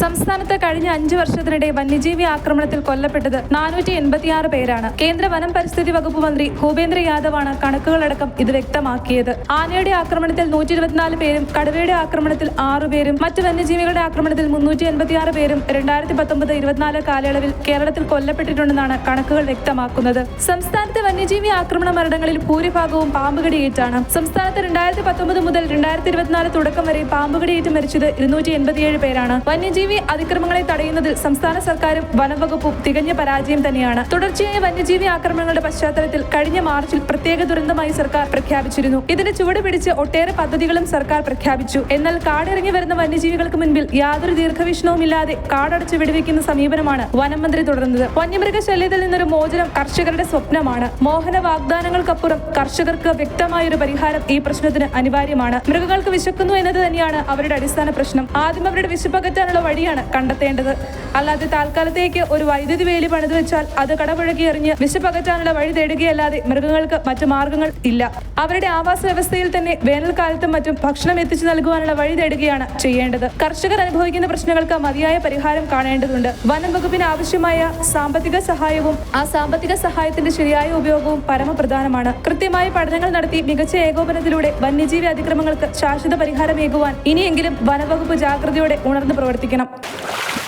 സംസ്ഥാനത്ത് കഴിഞ്ഞ അഞ്ചു വർഷത്തിനിടെ വന്യജീവി ആക്രമണത്തിൽ കൊല്ലപ്പെട്ടത് നാനൂറ്റി എൺപത്തിയാറ് പേരാണ്. കേന്ദ്ര വനം പരിസ്ഥിതി വകുപ്പ് മന്ത്രി ഭൂപേന്ദ്ര യാദവാണ് കണക്കുകളടക്കം ഇത് വ്യക്തമാക്കിയത്. ആനയുടെ ആക്രമണത്തിൽ നൂറ്റി ഇരുപത്തിനാല് പേരും കടുവയുടെ ആക്രമണത്തിൽ ആറു പേരും മറ്റ് വന്യജീവികളുടെ ആക്രമണത്തിൽ മുന്നൂറ്റി എൺപത്തിയാറ് പേരും രണ്ടായിരത്തി പത്തൊമ്പത് ഇരുപത്തിനാല് കാലയളവിൽ കേരളത്തിൽ കൊല്ലപ്പെട്ടിട്ടുണ്ടെന്നാണ് കണക്കുകൾ വ്യക്തമാക്കുന്നത്. സംസ്ഥാനത്തെ വന്യജീവി ആക്രമണ മരണങ്ങളിൽ ഭൂരിഭാഗവും പാമ്പുകടിയേറ്റാണ്. സംസ്ഥാനത്ത് രണ്ടായിരത്തി പത്തൊമ്പത് മുതൽ രണ്ടായിരത്തി ഇരുപത്തിനാല് തുടക്കം വരെ പാമ്പുകടിയേറ്റ് മരിച്ചത് ഇരുന്നൂറ്റി എൺപത്തിയേഴ് പേരാണ്. വന്യജീവി അതിക്രമങ്ങളെ തടയുന്നതിൽ സംസ്ഥാന സർക്കാരും വനംവകുപ്പും തികഞ്ഞ പരാജയം തന്നെയാണ്. തുടർച്ചയായ വന്യജീവി ആക്രമണങ്ങളുടെ പശ്ചാത്തലത്തിൽ കഴിഞ്ഞ മാർച്ചിൽ പ്രത്യേക ദുരന്തമായി സർക്കാർ പ്രഖ്യാപിച്ചിരുന്നു. ഇതിന് ചുവട് പിടിച്ച് ഒട്ടേറെ പദ്ധതികളും സർക്കാർ പ്രഖ്യാപിച്ചു. എന്നാൽ കാടിറങ്ങി വരുന്ന വന്യജീവികൾക്ക് മുൻപിൽ യാതൊരു ദീർഘവീക്ഷണവുമില്ലാതെ കാടടച്ച് വിടുവിക്കുന്ന സമീപനമാണ് വനം മന്ത്രി തുടർന്നത്. വന്യമൃഗശല്യത്തിൽ നിന്നൊരു മോചനം കർഷകരുടെ സ്വപ്നമാണ്. മോഹന വാഗ്ദാനങ്ങൾക്കപ്പുറം കർഷകർക്ക് വ്യക്തമായൊരു പരിഹാരം ഈ പ്രശ്നത്തിന് അനിവാര്യമാണ്. മൃഗങ്ങൾക്ക് വിശക്കുന്നു എന്നത് തന്നെയാണ് അവരുടെ അടിസ്ഥാന പ്രശ്നം. ആദ്യം അവരുടെ വിശപ്പകറ്റാനുള്ള വഴിയാണ് കണ്ടെത്തേണ്ടത്. അല്ലാതെ താൽക്കാലത്തേക്ക് ഒരു വൈദ്യുതി വേലി പണിത് വെച്ചാൽ അത് കടപുഴകി എറിഞ്ഞ് വിശപ്പകറ്റാനുള്ള വഴി തേടുകയല്ലാതെ മൃഗങ്ങൾക്ക് മറ്റു മാർഗങ്ങൾ ഇല്ല. അവരുടെ ആവാസ വ്യവസ്ഥയിൽ തന്നെ വേനൽക്കാലത്തും മറ്റും ഭക്ഷണം എത്തിച്ചു നൽകുവാനുള്ള വഴി തേടുകയാണ് ചെയ്യേണ്ടത്. കർഷകർ അനുഭവിക്കുന്ന പ്രശ്നങ്ങൾക്ക് മതിയായ പരിഹാരം കാണേണ്ടതുണ്ട്. വനം വകുപ്പിന് ആവശ്യമായ സാമ്പത്തിക സഹായവും ആ സാമ്പത്തിക സഹായത്തിന്റെ ശരിയായ ഉപയോഗവും പരമപ്രധാനമാണ്. കൃത്യമായ പഠനങ്ങൾ നടത്തി മികച്ച ഏകോപനത്തിലൂടെ വന്യജീവി അതിക്രമങ്ങൾക്ക് ശാശ്വത പരിഹാരമേകുവാൻ ഇനിയെങ്കിലും വനവകുപ്പ് ജാഗ്രതയോടെ ഉണർന്നു പ്രവർത്തിക്കണം. കാരണം